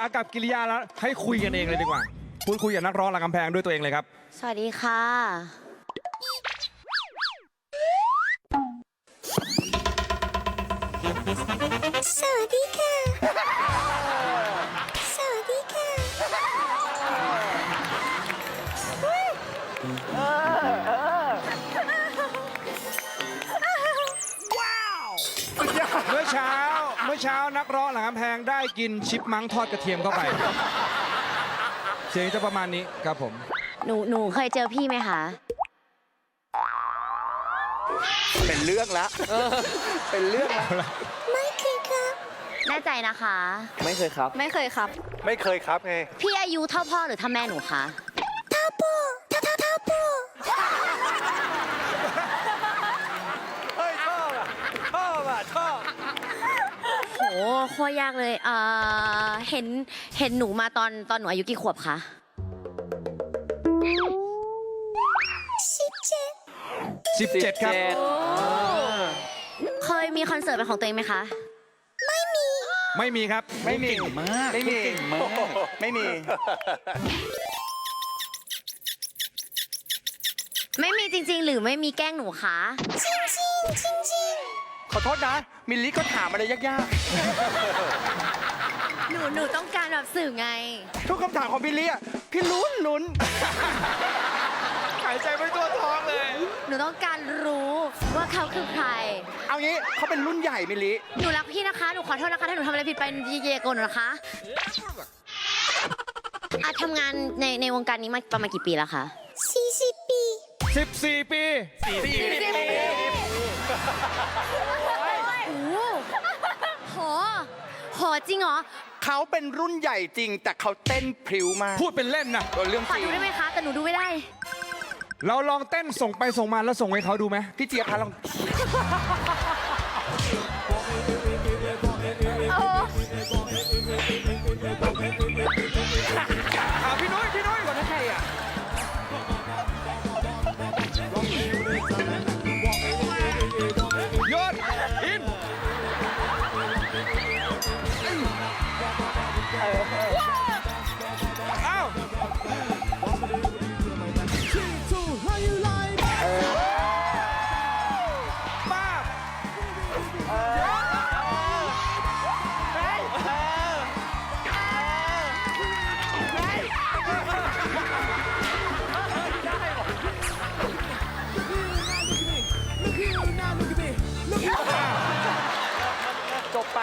อากับกิริยาแล้วให้คุยกันเองเลยดีกว่าพูดคุยกับนักร้องหลังกำแพงด้วยตัวเองเลยครับ สวัสดีค่ะ สวัสดีค่ะ สวัสดีค่ะ เมื่อเช้าเมื่ อเช้านักร้องหลังกำแพงได้กินชิปมังทอดกระเทียมเข้าไป เสียงจะประมาณนี้ครับผม หนูหนูเคยเจอพี่ไหมคะ เป็นเรื่องละเป็นเรื่องละไม่เคยครับแน่ใจนะคะ ไม่เคยครับ ไม่เคยครับ ไม่เคยครับไง พี่อายุเท่าพ่อหรือเท่าแม่หนูคะ ท้าปูท้าท้าท้าปู เฮ้ยชอบอะชอบอะชอบ โหโคตรยากเลย เอ่อ เห็น เห็นหนูมาตอนตอนหนูอายุกี่ขวบคะสิบเจ็ด17 ครับ เคยมีคอนเสิร์ตเป็นของตัวเองไหมคะ ไม่มีไม่มีครับ ไม่มีมากไม่มีเก่งมากไม่มี ไม่มีจริง ๆ หรือไม่มีแกล้งหนูคะ จริงจริงจริงจริง ขอโทษนะ มิลลิก็ถามอะไรยากหนูหนูต้องการแบบสื่อไง ๆ ทุกคำถามของมิลลิอะพี่ลุ้นลุ้นหายใจไม่ตัวท้องเลย หนูต้องการรู้ว่าเขาคือใคร เอางี้เขาเป็นรุ่นใหญ่มิลลิหนูรักพี่นะคะ หนูขอโทษนะคะ ถ้าหนูทำอะไรผิดไปเยเยโกนหนูนะคะอาทำงานในในวงการนี้มาประมาณกี่ปีแล้วคะสี่สิบปี14 ปี โอ้โหโห โหจริงเหรอเขาเป็นรุ่นใหญ่จริง แต่เขาเต้นพริ้วมากพูดเป็นเล่นนะเรื่องขอจริงดูได้ไหมคะ แต่หนูดูไม่ได้ เราลองเต้นส่งไปส่งมาแล้วส่งให้เขาดูไหมพี่เจี๊ยบพาลองอ่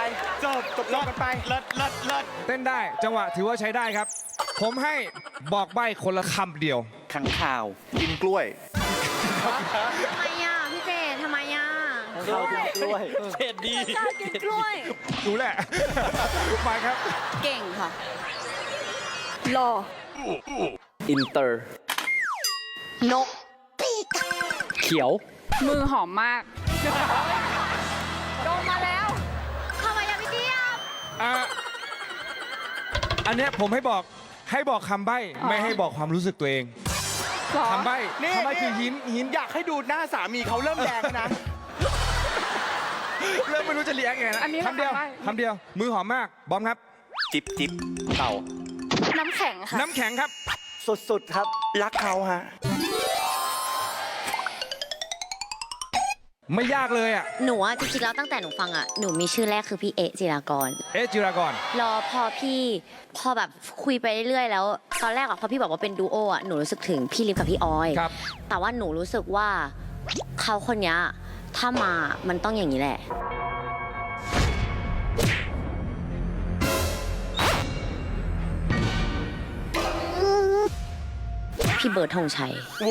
จบไปจบจบรอบกันไปเลิศเลิศเลิศเต้นได้จังหวะถือว่าใช้ได้ครับ ผมให้บอกใบ้คนละคำเดียว ขังข่าว กินกล้วยทำไมอะพี่เจทำไมอะข้าวกินกล้วยเผ็ดดีกินกล้วยดูแหละมาครับ เก่งค่ะรออินเตอร์ นกเขียว มือหอมมากลงมาแล้ว อะอันเนี้ยผมให้บอกให้บอกคำใบ้ไม่ให้บอกความรู้สึกตัวเองคำใบ้นี่คำใบ้คือหินหินอยากให้ดูหน้าสามีเขาเริ่มแดงแล้วนะ เริ่มไม่รู้จะเรียกไงนะอันนี้คำเดียวคำใบ้ คำเดียว มือหอมมากบอมครับ จิบจิบเต่าน้ำแข็งค่ะ น้ำแข็งครับ สุดๆครับ รักเขาฮะ ไม่ยากเลยอะ หนูอะจริงๆแล้วตั้งแต่หนูฟังอะหนูมีชื่อแรกคือพี่เอะจิรากร เอะจิรากร รอพอพี่พอแบบคุยไปเรื่อยๆแล้ว ตอนแรกอะพอพี่บอกว่าเป็นดูโออะหนูรู้สึกถึงพี่ลิฟกับพี่ออย ครับ แต่ว่าหนูรู้สึกว่าเขาคนเนี้ยถ้ามามันต้องอย่างนี้แหละ พี่เบิร์ดธงชัยเ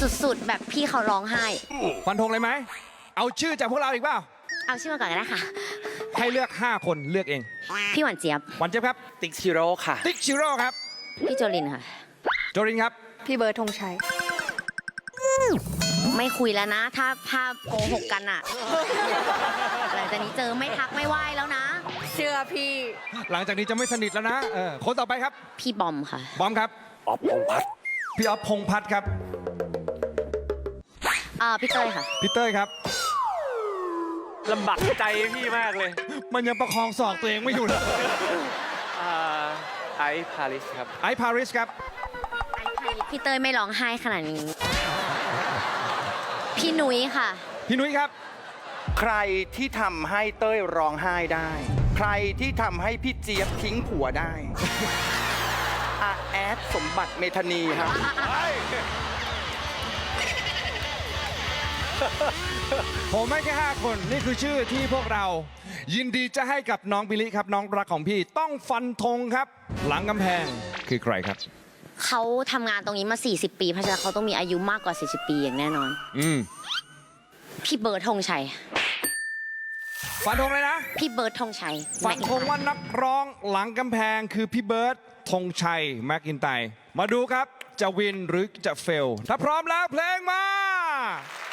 สุดๆ แบบพี่เขาร้องไห้ ฟันธงเลยไหม เอาชื่อจากพวกเราอีกเปล่า เอาชื่อมาก่อนก็ได้ค่ะ ให้เลือก 5 คนเลือกเอง พี่หวานเจี๊ยบวันเจ็บครับ ติ๊กชิโร่ค่ะ ติ๊กชิโร่ครับ พี่โจลินค่ะ โจรินครับ พี่เบิร์ดธงชัย ไม่คุยแล้วนะ ถ้าถ้าโกหกกันอะหลังจากนี้เจอไม่ทักไม่ไหวแล้วนะ เชื่อพี่ หลังจากนี้จะไม่สนิทแล้วนะเออคนต่อไปครับ พี่บอมค่ะ บอมครับ ออฟพงษ์พัฒน์พี่ออฟพงษ์พัฒน์ครับ อ่าพี่เต้ยค่ะ พี่เต้ยครับ ลำบากใจพี่มากเลยมันยังประคองศอกตัวเองไม่อยู่เลยอ่าไอซ์พาริสครับ ไอซ์พาริสครับ พี่เต้ยไม่ร้องไห้ขนาดนี้ พี่นุ้ยค่ะ พี่นุ้ยครับ ใครที่ทำให้เต้ยร้องไห้ได้ ใครที่ทำให้พี่เจี๊ยบทิ้งผัวได้อาแอดสมบัติเมธานีครับ ผมไม่แค่5คนนี่คือชื่อที่พวกเรา ยินดีจะให้กับน้องบิลลี่ครับ น้องรักของพี่ต้องฟันธงครับ หลังกำแพงคือใครครับ เขาทำงานตรงนี้มา 40 ปี เพราะฉะนั้นเขาต้องมีอายุมากกว่า 40 ปีอย่างแน่นอน อืมพี่เบิร์ดธงชัย ฟันธงเลยนะ พี่เบิร์ดธงชัยฟันธงว่านักร้องหลังกำแพงคือพี่เบิร์ตธงชัยแม็กอินไตร์มาดูครับจะวินหรือจะเฟล ถ้าพร้อมแล้วเพลงมา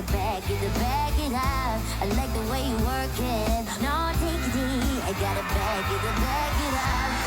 gotta back it, back it up. I like the way you work it. No, take it easy. I gotta back it, back it up.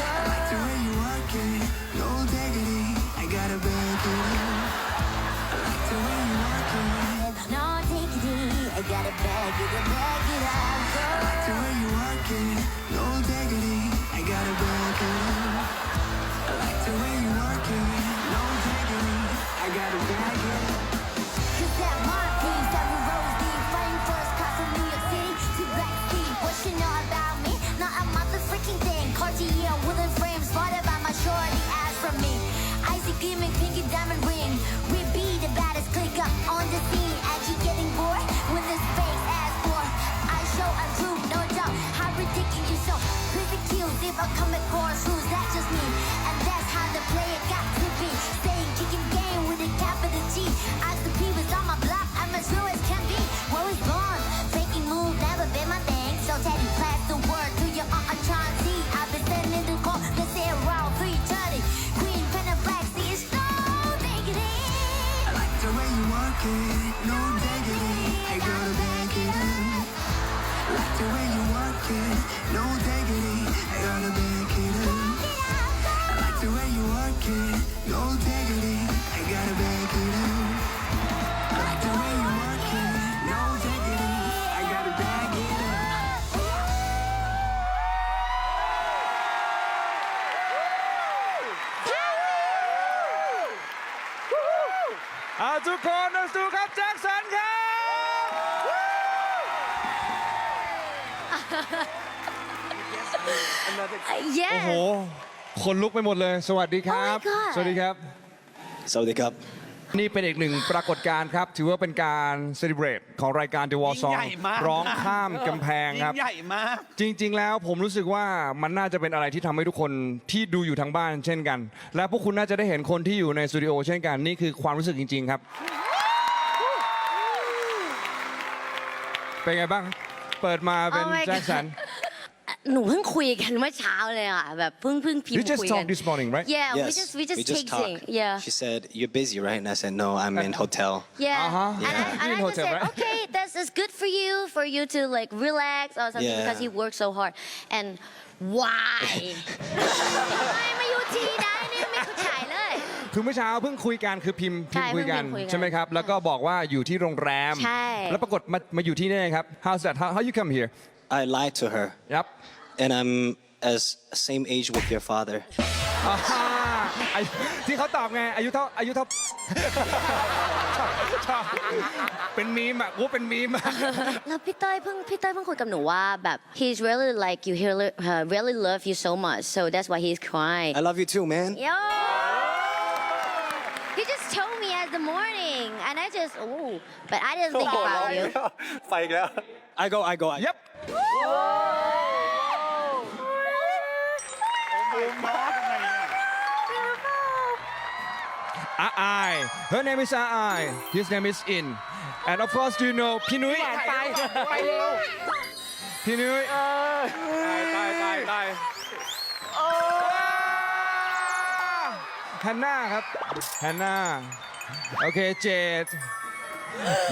Cute if I come at core คนลุกไปหมดเลย สวัสดีครับ Oh my God สวัสดีครับ สวัสดีครับ นี่เป็นอีกหนึ่งปรากฏการณ์ครับ ถือว่าเป็นการเซเลบรตของรายการ The Wall ยิ่ง Song ใหญ่มากร้องข้ามกำแพงครับ ยิ่งใหญ่มาก จริง ๆ แล้วผมรู้สึกว่ามันน่าจะเป็นอะไรที่ทำให้ทุกคนที่ดูอยู่ทางบ้านเช่นกัน และพวกคุณน่าจะได้เห็นคนที่อยู่ในสตูดิโอเช่นกัน นี่คือความรู้สึกจริง ๆ ครับ เป็นไงบ้าง เปิดมาเป็น Oh my แจ็คสัน หนูเพิ่งคุยกันเมื่อเช้าเลยอะแบบเพิ่งเพิ่งพิม You พ์ just คุยกัน talked this morning right Yeah we Yes, just we just we just texting talked. Yeah She said, "You're busy, right?" And I said, "No, I'm in hotel." Yeah, Uh-huh. and, I, Yeah. and I In just hotel, said, right? okay, that's is good for you, for you to like relax or something Yeah. because he works so hard. And why? ไม่มาอยู่ที่ใดเนี่ยไม่เข้าใจเลย คือเมื่อเช้าเพิ่งคุยกันคือพิมพ์พิมพ์ใช่คุยกันเพิ่งพิมพ์คุยกันใช่ไหมครับ แล้วก็บอกว่าอยู่ที่โรงแรม ใช่ แล้วปรากฏมามาอยู่ที่นี่ครับ How's that How how you come here I lied to her, ครับ and I'm as same age with your father. อ่าไอ้ที่เขาตอบไง อายุเท่าอายุเท่า ชอบชอบเป็นมีมอ่ะกูเป็นมีมอ่ะ แล้วพี่เต้ยเพิ่งพี่เต้ยเพิ่งคุยกับหนูว่าแบบ he's really like you he really, uh, really love you so much so that's why he's crying I love you too, man. yo he just told me at the morning and I just oh but I didn't think about you ไปอีกแล้ว I go, I go. I, Yep Aai. Her name is Aai. His name is In. And of course, do you know Pinui? แหวนไป ไปเร็ว Pinui. ตายตายตายตาย ฮันน่าครับฮันน่าโอเคเจด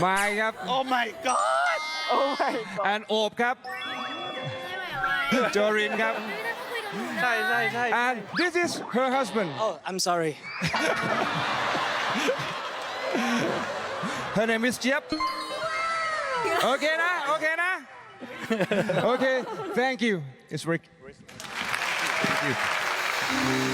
มาครับ โอ้ my god โอ้ my god แอนโอบครับจอรินครับ ใช่ใช่ใช่ and this is her husband Oh, I'm sorry. her name is เจี๊ยบโอเคนะโอเคนะโอเค thank you it's Rick thank you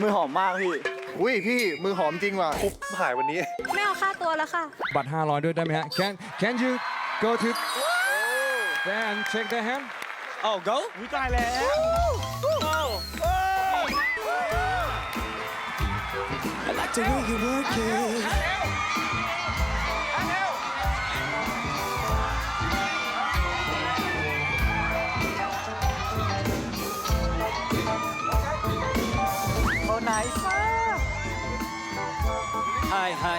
มือหอมมากพี่ อุ้ยพี่มือหอมจริงว่ะคุบหายวันนี้ ไม่เอาค่าตัวแล้วค่ะ บัตร 500 ด้วยได้ไหมฮะ can can you go to there and check the hand Oh, go? อุ้ยตายแล้ว I like the way you work it. Hi, hi.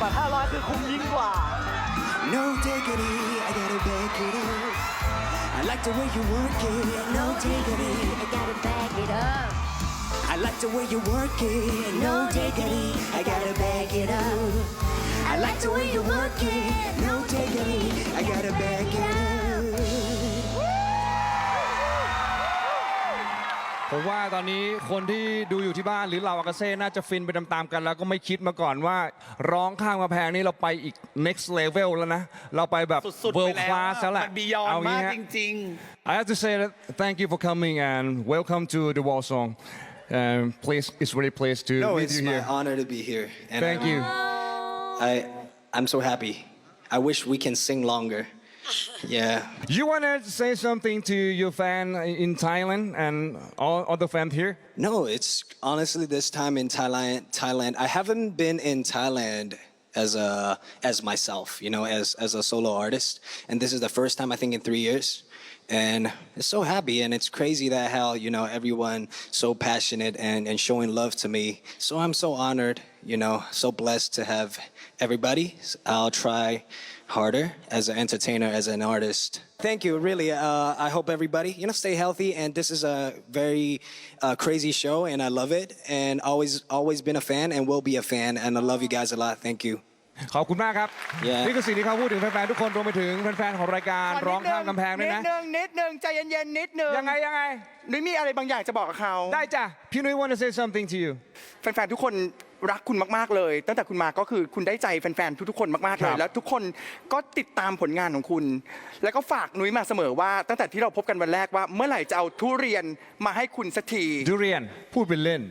บัตร500 คือคุ้มยิ่งกว่า No diggity, I gotta back it up. I like the way you work it. No diggity, I gotta back it up. I like the way you work it. No diggity, I gotta back it up. I like the way you work it. No diggity, I gotta back it up. ผมว่าตอนนี้คนที่ดูอยู่ที่บ้านหรือเราอากาเซ่น่าจะฟินไปตามๆกัน แล้วก็ไม่คิดมาก่อนว่า ร้องข้างมาแพงนี่เราไปอีก next level แล้วนะ เราไปแบบ สุดๆไป world แล้ว class แล้วแหละมันบียอนเอามางี้กฮะ จริง I have to say that thank you for coming and welcome to the wall song um, please it's really pleased to No, meet it's my honor to be here. And thank I, you I, I'm so happy. I wish we can sing longer. Yeah. you want to say something to your fan in Thailand and all other fans here No, it's honestly this time in Thailand. Thailand. I haven't been in Thailand as a as myself, you know, as as a solo artist, and this is the first time I think in three years. And it's so happy, and it's crazy that how you know everyone so passionate and and showing love to me. So I'm so honored, you know, so blessed to have everybody. I'll try harder as an entertainer, as an artist. Thank you, really. Uh, I hope everybody, you know, stay healthy. And this is a very uh, crazy show, and I love it. And always, always been a fan, and will be a fan. And I love you guys a lot. Thank you. ขอบคุณมากครับ Yeah. นี่คือสิ่งที่เขาพูดถึงแฟนๆทุกคนรวมไปถึงแฟนๆของรายการๆร้องข้ามกำแพงด้วยนินะดนึงนิดนึงใจเย็นๆนิดนึงยังไงยังไง นุ้ยมีอะไรบางอย่างจะบอกกับเขาได้จ้ะ พี่นุ้ย want to say something to you แฟนๆทุกคนรักคุณมากๆเลย ตั้งแต่คุณมาก็คือคุณได้ใจแฟนๆทุกๆคนมากๆเลคยรับแล้วทุกคนก็ติดตามผลงานของคุณ แล้วก็ฝากนุ้ยมาเสมอว่า ตั้งแต่ที่เราพบกันวันแรกว่าเมื่อไหร่จะเอาทุเรียนมาให้คุณสักที ดูเรียน พูดเป็นเล่น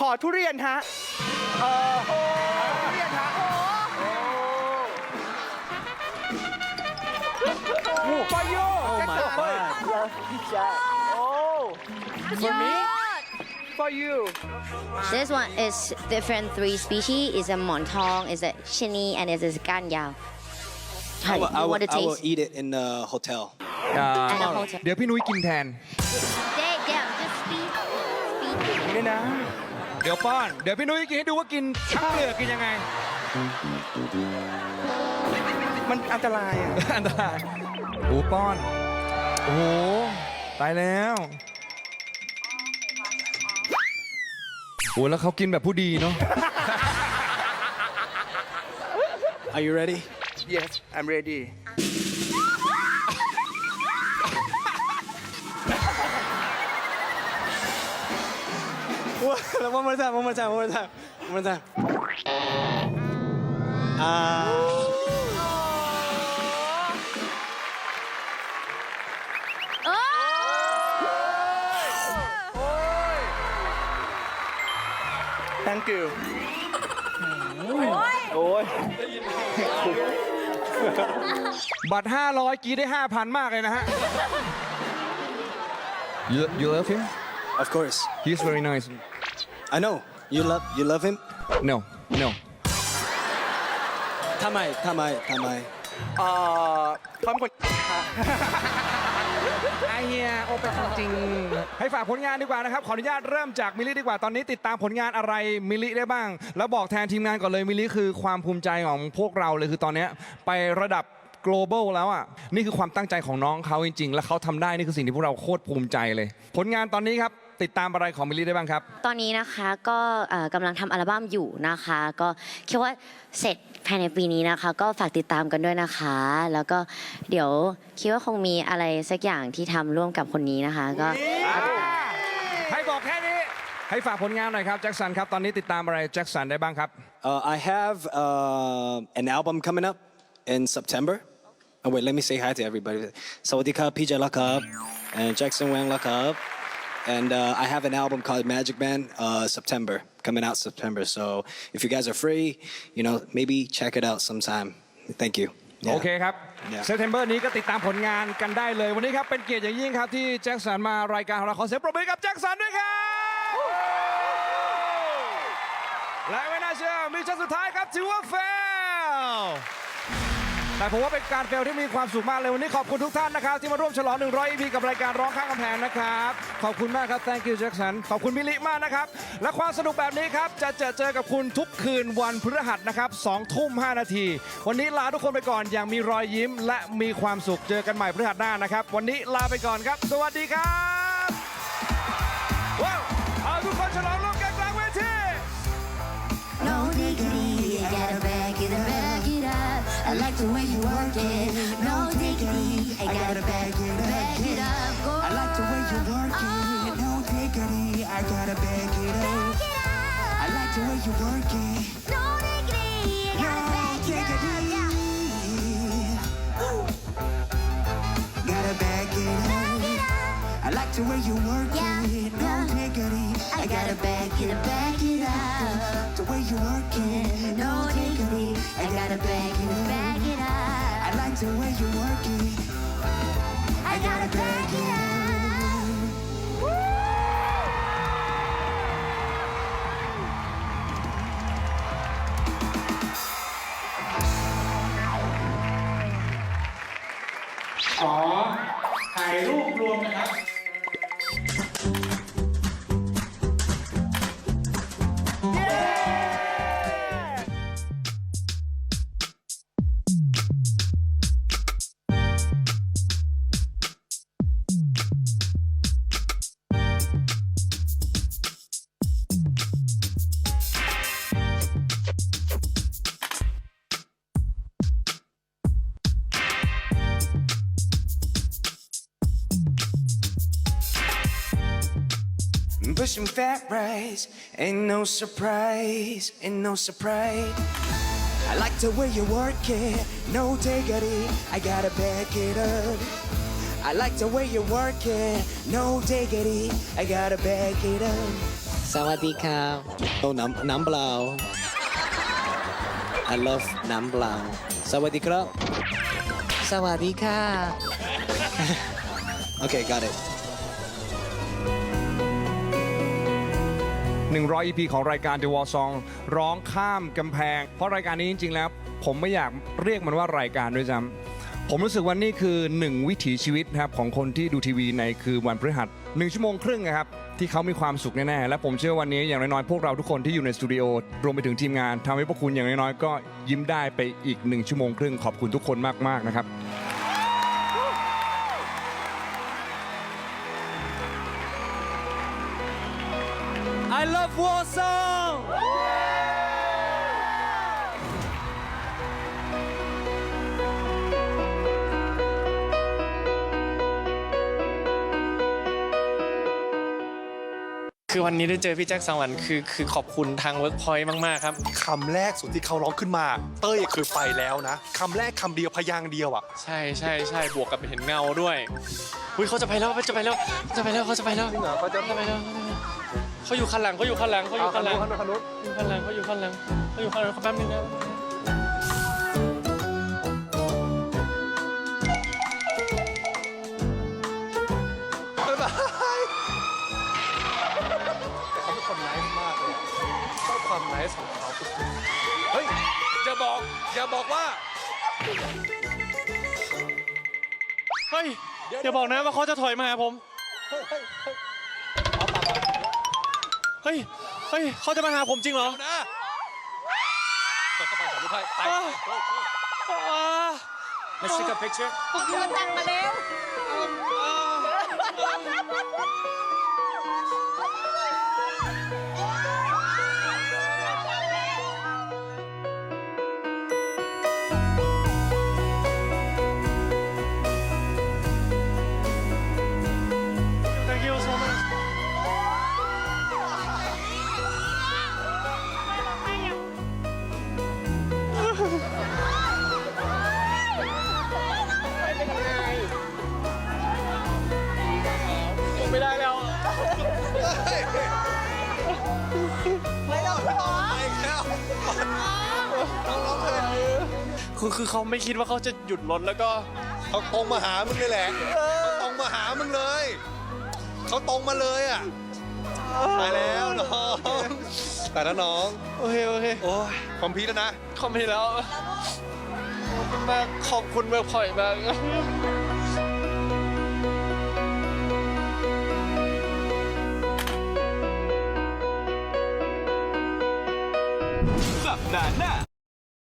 ขอทุเรียนฮะเออ โอ้ฟอยูแจ็คสัน For me for you This one is different three species. It's a montong, it's a chini, and it's a ganyao. I will, I you will, want to I will taste? eat it in the hotel. อ่า And a hotel. เดี๋ยวพี่นุ้ยกินแทน They, they, just speak. Speak. นี่นะ เดี๋ยวป้อน เดี๋ยวพี่นุ้ยกินให้ดูว่ากินทั้งเปลือกกินยังไง มันอันตรายอ่ะ อันตราย โอ้ป้อน โอ้โห ตายแล้วโอ้แล้วเขากินแบบผู้ดีเนาะ Are you ready? yes I'm ready one more time, one more time, one more time, one more time. Uh, thank you บัตร 500กรีดได้ 5,000 มากเลยนะฮะ you you love him Of course. he's very nice I know. You love you love him? no no Tamai, Tamai, Tamai. เอ่อเขาเป็นคน ไอเฮียโอเป็นคนจริง ให้ฝากผลงานดีกว่านะครับ ขออนุญาตเริ่มจากมิลลิดีกว่าตอนนี้ติดตามผลงานอะไรมิลลิได้บ้าง แล้วบอกแทนทีมงานก่อนเลยมิลลิคือความภูมิใจของพวกเราเลยคือตอนเนี้ยไประดับ global แล้วอะนี่คือความตั้งใจของน้องเขาจริง ๆ และเขาทำได้นี่คือสิ่งที่พวกเราโคตรภูมิใจเลย ผลงานตอนนี้ครับติดตามอะไรของมิลลิได้บ้างครับ ตอนนี้นะคะก็เอ่อกำลังทำอัลบั้มอยู่นะคะ ก็คิดว่าเสร็จ ภายในปีนี้นะคะ ก็ฝากติดตามกันด้วยนะคะ แล้วก็เดี๋ยวคิดว่าคงมีอะไรสักอย่างที่ทำร่วมกับคนนี้นะคะ ก็ ให้บอกแค่นี้ ให้ฝากผลงานหน่อยครับแจ็คสันครับ ตอนนี้ติดตามอะไรแจ็คสันได้บ้างครับ Uh, I have uh, an album coming up in September. Oh wait, let me say hi to everybody. Sawadika, PJ Lakab, and Jackson Wang Lakab. And uh, I have an album called Magic Man, uh, September, coming out September. So if you guys are free, you know, maybe check it out sometime. Thank you. Yeah. โอเคครับ Yeah. เซ p เทมเบอร์นี้ก็ติดตามผลงานกันได้เลย วันนี้ครับเป็นเกียรติอย่างยิ่งครับที่แจ็คสันมารายการของเราขอเสียงปรบมือกับแจ็คสันด้วยครับ และไม่น่าเชื่อมิชชั่นสุดท้ายครับถือว่าเฟล แต่ผมว่าเป็นการเฟลที่มีความสุขมากเลยวันนี้ขอบคุณทุกท่านนะครับ ที่มาร่วมฉลอง 100 EP กับรายการร้องข้างกำแพงนะครับ ขอบคุณมากครับ thank you Jackson ขอบคุณมิลลิมากนะครับ และความสนุกแบบนี้ครับ จะเจอเจอกับคุณทุกคืนวันพฤหัสนะครับ2ทุ่ม 5 นาที วันนี้ลาทุกคนไปก่อนอย่างมีรอยยิ้ม และมีความสุขเจอกันใหม่พฤหัสหน้านะครับ วันนี้ลาไปก่อนครับ สวัสดีครับ the way you work it. No diggity, I gotta back it up, back it up. Go I like the way you work it. Oh. No diggity, I gotta back it up. Back it up. I like the way you work it. No diggity, I gotta back it up. diggity. Yeah. Gotta back it up. I like the way you work it. I gotta back it up, back it up. The way you're working, No diggity, I gotta back it up, back it up. I like the way you're working. I gotta back it up. Pushing fat rice, ain't no surprise, ain't no surprise. I like the way you work it, no diggity, I gotta back it up. I like the way you work it, no diggity, I gotta back it up. สวัสดีครับโอ้น้ำน้ำเปล่า I love น้ำเปล่าสวัสดีครับ สวัสดีค่ะ okay got it 100 EP ของรายการ The Wall Song ร้องข้ามกำแพง เพราะรายการนี้จริง ๆ แล้ว ผมไม่อยากเรียกมันว่ารายการด้วยซ้ำผมรู้สึกว่านี่คือหนึ่งวิถีชีวิตนะครับของคนที่ดูทีวีในคือวันพฤหัสหนึ่งชั่วโมงครึ่งนะครับที่เขามีความสุขแน่ๆ และผมเชื่อวันนี้อย่างน้อยๆ พวกเราทุกคนที่อยู่ในสตูดิโอรวมไปถึงทีมงานทำให้พวกคุณอย่างน้อยๆ ก็ยิ้มได้ไปอีกหนึ่งชั่วโมงครึ่งขอบคุณทุกคนมากๆนะครับ I love Warsaw คือวันนี้ได้เจอพี่แจ็คสังวันคือคือขอบคุณทางเวิร์กพอยต์มาก ๆ ครับ คำแรกสุดที่เขาร้องขึ้นมา เต้ยคือไปแล้วนะคำแรกคำเดียวพยางค์เดียวอะ ใช่ใช่ใช่บวกกับเห็นเงาด้วยอุ้ยเขาจะไปแล้วเขาจะไปแล้วเขาจะไปแล้วเขาจะไปแล้วเขาจะไปแล้ว เขาอยู่ข้างหลังเขาอยู่ข้างหลังเขาอยู่ข้างหลังเขาอยู่ข้างหลังเขาอยู่ข้างหลังเขาอยู่ข้างหลังเขาแป๊บนึงนะบ๊ายบายแต่เขาเป็นคนไมากเลยชอามไนส์ของเขาเฮ้ยอย่าบอกอย่าบอกว่าเฮ้ยอย่าบอกนะว่าเขาจะถอยมาหาผม เฮ้ย เฮ้ย เขาจะมาหาผมจริงเหรอนะเปิดเข้าไปถ่ายรูปให้ไปอ้าวอ่า Let's take a picture thank ไปแล้วน้องร้องเลยคือคือเขาไม่คิดว่าเขาจะหยุดรถแล้วก็เขาตรงมาหามึงเลยแหละเขาตรงมาหามึงเลย เขาตรงมาเลยอะตายแล้วน้องแต่แล้วน้อง โอเคโอเคโอ้ยคอมพิวแล้วนะคอมพิวแล้ว ขอบคุณมากขอบคุณเวิร์กพอยต์มาก na na!